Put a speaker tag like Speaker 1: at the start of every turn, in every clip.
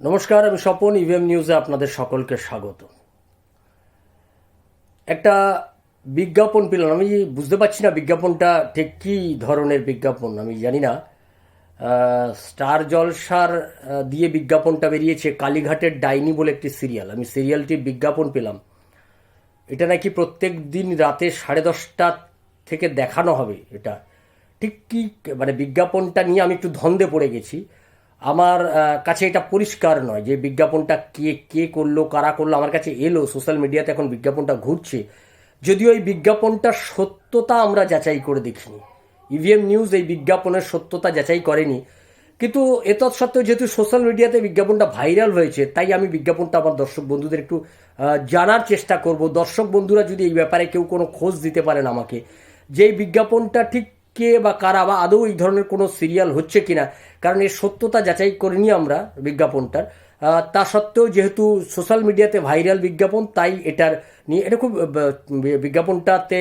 Speaker 1: নমস্কার, আমি স্বপন ইভিএম নিউজে আপনাদের সকলকে স্বাগত। একটা বিজ্ঞাপন পেলাম, আমি বুঝতে পারছি না বিজ্ঞাপনটা ঠিক কী ধরনের বিজ্ঞাপন, আমি জানি না। স্টার জলসার দিয়ে বিজ্ঞাপনটা বেরিয়েছে কালীঘাটের ডাইনি বলে একটি সিরিয়াল। আমি সিরিয়ালটির বিজ্ঞাপন পেলাম। এটা নাকি প্রত্যেক দিন রাতে সাড়ে দশটা থেকে দেখানো হবে এটা। ঠিক কী মানে বিজ্ঞাপনটা নিয়ে আমি একটু ধন্দে পড়ে গেছি। আমার কাছে এটা পরিষ্কার নয় যে বিজ্ঞাপনটা কে কে করল, কারা করল, আমার কাছে এলো সোশ্যাল মিডিয়াতে এখন বিজ্ঞাপনটা ঘুরছে। যদিও এই বিজ্ঞাপনটার সত্যতা আমরা যাচাই করে দেখিনি। ইভিএম নিউজ এই বিজ্ঞাপনের সত্যতা যাচাই করেনি। কিন্তু এতৎসত্ত্বেও যেহেতু সোশ্যাল মিডিয়াতে বিজ্ঞাপনটা ভাইরাল হয়েছে, তাই আমি বিজ্ঞাপনটা আমার দর্শক বন্ধুদের একটু জানার চেষ্টা করব। দর্শক বন্ধুরা যদি এই ব্যাপারে কেউ কোনো খোঁজ দিতে পারেন আমাকে, যে বিজ্ঞাপনটা ঠিক কে বা কারা বা আদৌ এই ধরনের কোনো সিরিয়াল হচ্ছে কিনা, কারণ এর সত্যতা যাচাই করিনি আমরা বিজ্ঞাপনটার। তা সত্ত্বেও যেহেতু সোশ্যাল মিডিয়াতে ভাইরাল বিজ্ঞাপন, তাই এটার নিয়ে, এটা খুব বিজ্ঞাপনটাতে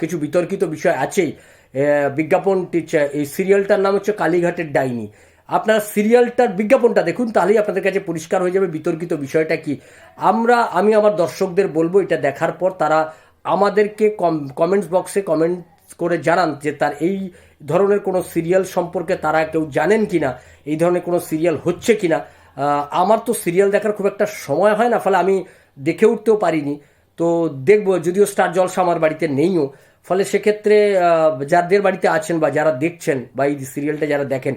Speaker 1: কিছু বিতর্কিত বিষয় আছেই। বিজ্ঞাপনটি এই সিরিয়ালটার নাম হচ্ছে কালীঘাটের ডাইনি। আপনারা সিরিয়ালটার বিজ্ঞাপনটা দেখুন, তাহলেই আপনাদের কাছে পরিষ্কার হয়ে যাবে বিতর্কিত বিষয়টা কি। আমরা, আমি আমার দর্শকদের বলব এটা দেখার পর তারা আমাদেরকে কমেন্টস বক্সে কমেন্ট করে জানান যে তার এই ধরনের কোনো সিরিয়াল সম্পর্কে তারা কেউ জানেন কি না এই ধরনের কোনো সিরিয়াল হচ্ছে কি না আমার তো সিরিয়াল দেখার খুব একটা সময় হয় না, ফলে আমি দেখে উঠতেও পারিনি। তো দেখব, যদিও স্টার জলসা আমার বাড়িতে নেইও, ফলে সেক্ষেত্রে যাদের বাড়িতে আছেন বা যারা দেখছেন বা এই সিরিয়ালটা যারা দেখেন,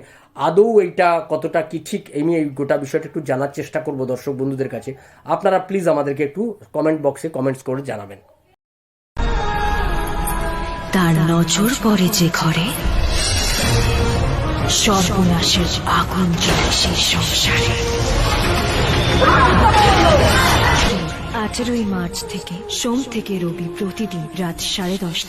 Speaker 1: আদৌ এইটা কতটা কি ঠিক আমি এই গোটা বিষয়টা একটু জানার চেষ্টা করব দর্শক বন্ধুদের কাছে। আপনারা প্লিজ আমাদেরকে একটু কমেন্ট বক্সে কমেন্টস করে জানাবেন।
Speaker 2: তার নজর পড়ে যে ঘরে, সর্বনাশের আগুন জ্বলে সেই সংসারে। আঠেরোই মার্চ থেকে সোম থেকে রবি প্রতিদিন রাত সাড়ে দশটা